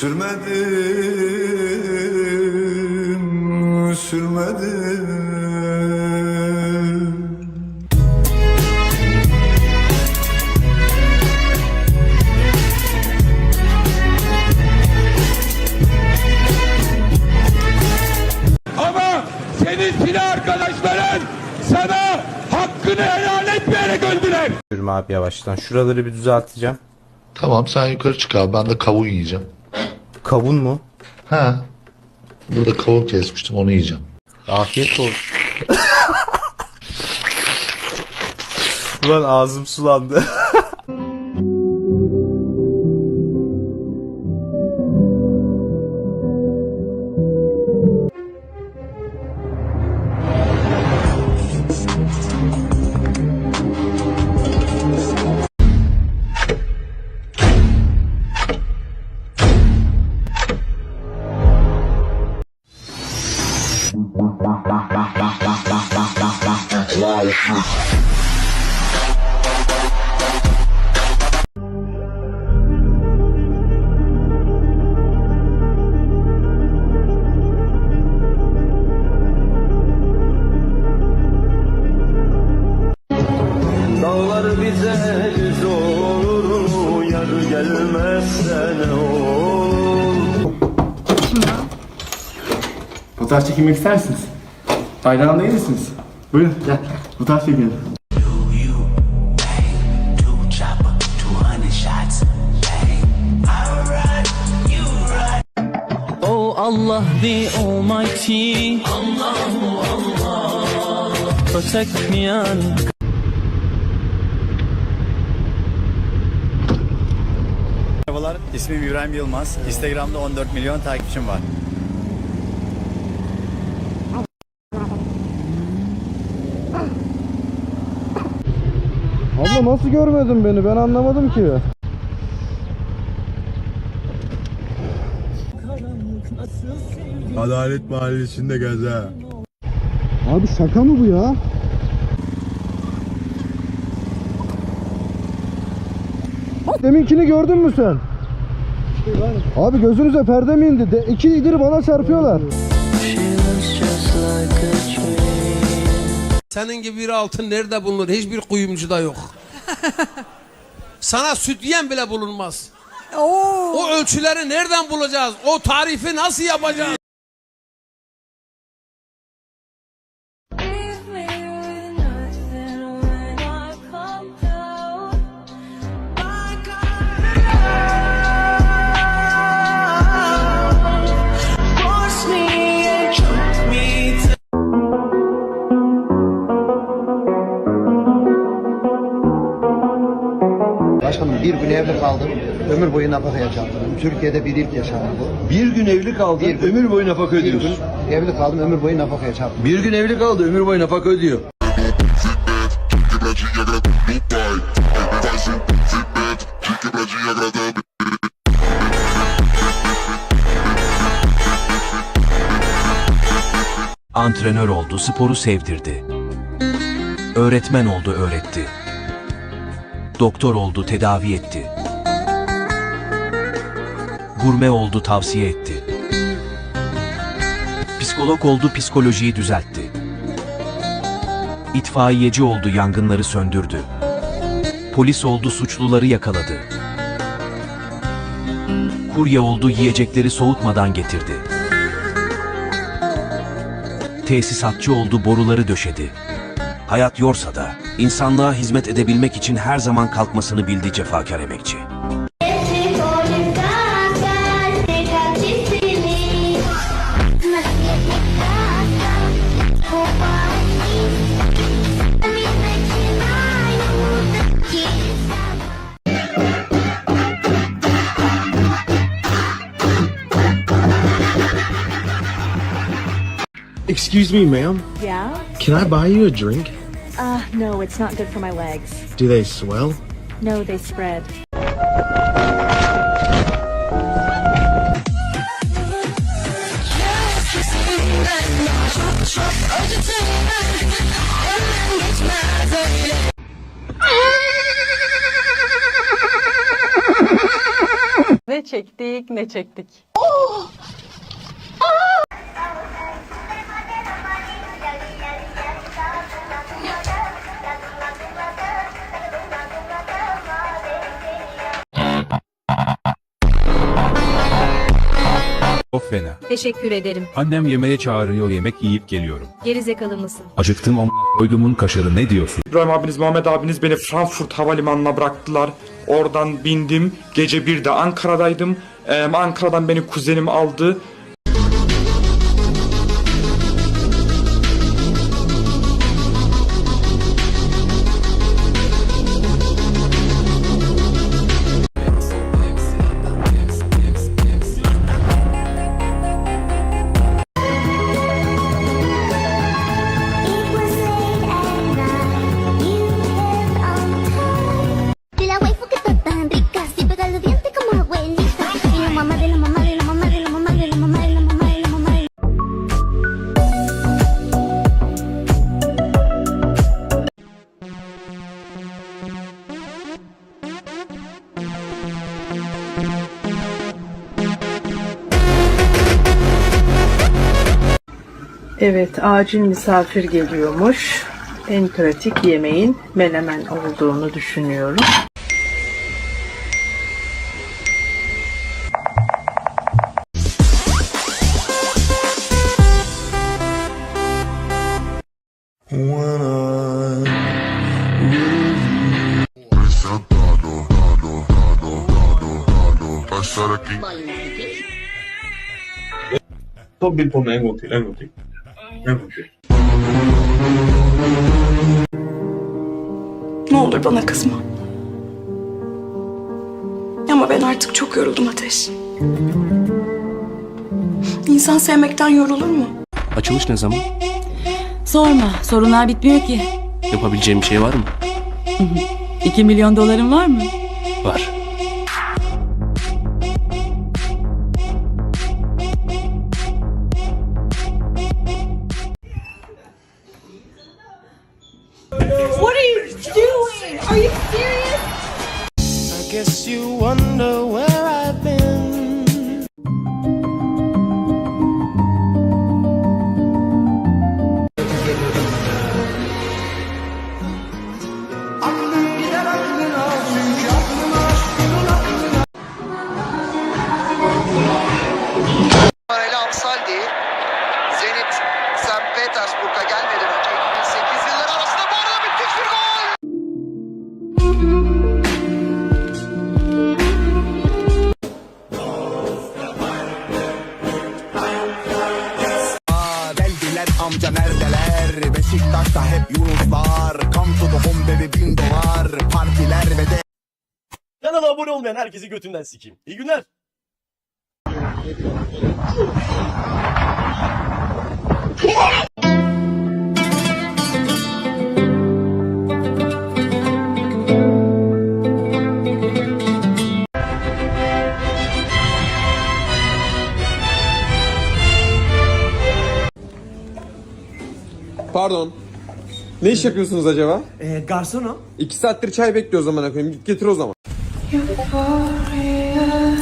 sürmedim, sürmedim. Ama senin silah arkadaşların sana hakkını helal etmeyerek öldüler. Yürüm abi yavaştan. Şuraları bir düzelteceğim. Tamam sen yukarı çık abi ben de kavun yiyeceğim. Kavun mu? Ha. Burada kavun kesmiştim onu yiyeceğim. Afiyet olsun. Ulan ağzım sulandı. Fotoğraf çekilmek ister misiniz? Bayrağında iyi misiniz? Buyurun gel. Fotoğraf çekelim. Oh Allah the Almighty Allahu Allah Protect me and Merhabalar, ismim İbrahim Yılmaz. Instagram'da 14 milyon takipçim var. Abla nasıl görmedin beni? Ben anlamadım ki. Adalet Mahallesi'nde gez ha. Abi şaka mı bu ya? Deminkini gördün mü sen? Abi gözünüze perde mi indi? De, iki idir bana çarpıyorlar. Senin gibi bir altın nerede bulunur? Hiçbir kuyumcuda yok. Sana sütyen bile bulunmaz. O ölçüleri nereden bulacağız? O tarifi nasıl yapacağız? Başkanım bir gün evli kaldım. Ömür boyu nafakaya çarptım. Türkiye'de bir ilk yaşandı bu. Bir gün evli kaldın Bir gün- ömür boyu nafaka Bir gün ödüyorsun evli kaldım. Ömür boyu nafakaya çarptım. Bir gün evli kaldı ömür boyu nafaka ödüyor Antrenör oldu, sporu sevdirdi. Öğretmen oldu, öğretti. Doktor oldu, tedavi etti. Gurme oldu, tavsiye etti. Psikolog oldu, psikolojiyi düzeltti. İtfaiyeci oldu, yangınları söndürdü. Polis oldu, suçluları yakaladı. Kurye oldu, yiyecekleri soğutmadan getirdi. Tesisatçı oldu, boruları döşedi. Hayat yorsa da insanlığa hizmet edebilmek için her zaman kalkmasını bildi cefakar emekçi. Excuse me, ma'am. Yeah? Can I buy you a drink? Uh, no, it's not good for my legs. Do they swell? No, they spread. Ne çektik ne çektik. Oh! Of fena. Teşekkür ederim. Annem yemeğe çağırıyor yemek yiyip geliyorum. Gerizekalı mısın? Acıktım ama koydumun kaşarı ne diyorsun? İbrahim abiniz, Muhammed abiniz beni Frankfurt Havalimanı'na bıraktılar. Oradan bindim. Gece 1'de Ankara'daydım. Ee, Ankara'dan beni kuzenim aldı. Evet, acil misafir geliyormuş. En pratik yemeğin menemen olduğunu düşünüyorum. Ne olur bana kızma. Ama ben artık çok yoruldum Ateş. İnsan sevmekten yorulur mu? Açılış ne zaman? Sorma, sorunlar bitmiyor ki. Yapabileceğim bir şey var mı? 2 milyon doların var mı? Var. Herkesi götünden sikeyim. İyi günler. Pardon. Ne iş yapıyorsunuz acaba? Ee, garsonum. İki saattir çay bekliyor o zaman koyayım. Git getir o zaman. Valla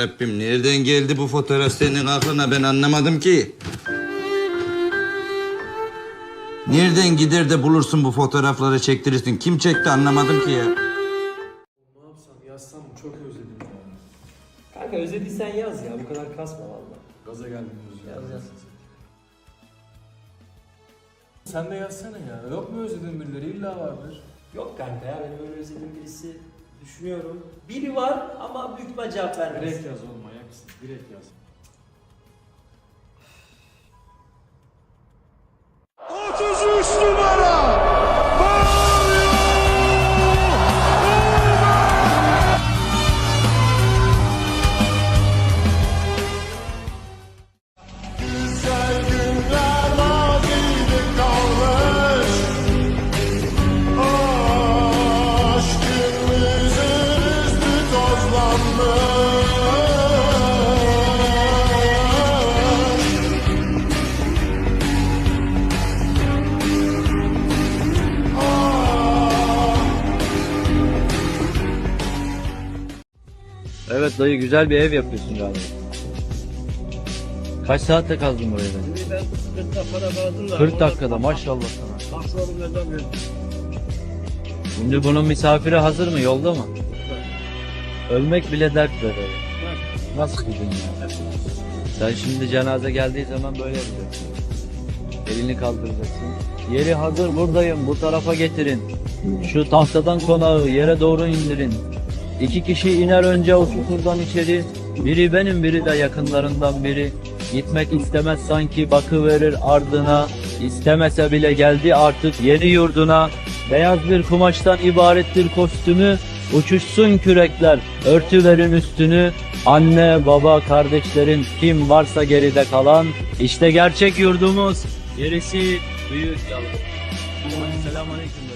Rabbim nereden geldi bu fotoğraf senin aklına ben anlamadım ki. Nereden gider de bulursun bu fotoğrafları çektirirsin? Kim çekti anlamadım ki ya. Kanka özlediysen yaz ya bu kadar kasma valla. Gaza geldim. Yaz yaz. Sen de yazsana ya. Yok mu özlediğin birileri? İlla vardır. Yok kanka ya benim öyle özlediğim birisi düşünüyorum. Biri var ama büyük ihtimal cevap vermez. yaz oğlum ayaksın. Direkt yaz. Dayı güzel bir ev yapıyorsun galiba. Kaç saatte kazdın burayı ben? 40 dakikada maşallah sana. Şimdi bunun misafiri hazır mı yolda mı? Ölmek bile dert be dayı. Nasıl bir dünya? Sen şimdi cenaze geldiği zaman böyle yapacaksın. Elini kaldıracaksın. Yeri hazır buradayım bu tarafa getirin. Şu tahtadan konağı yere doğru indirin. İki kişi iner önce o çukurdan içeri. Biri benim biri de yakınlarından biri. Gitmek istemez sanki bakıverir ardına. İstemese bile geldi artık yeni yurduna. Beyaz bir kumaştan ibarettir kostümü. Uçuşsun kürekler, örtülerin üstünü. Anne, baba, kardeşlerin kim varsa geride kalan. İşte gerçek yurdumuz. Gerisi büyük yalan. Selamünaleyküm.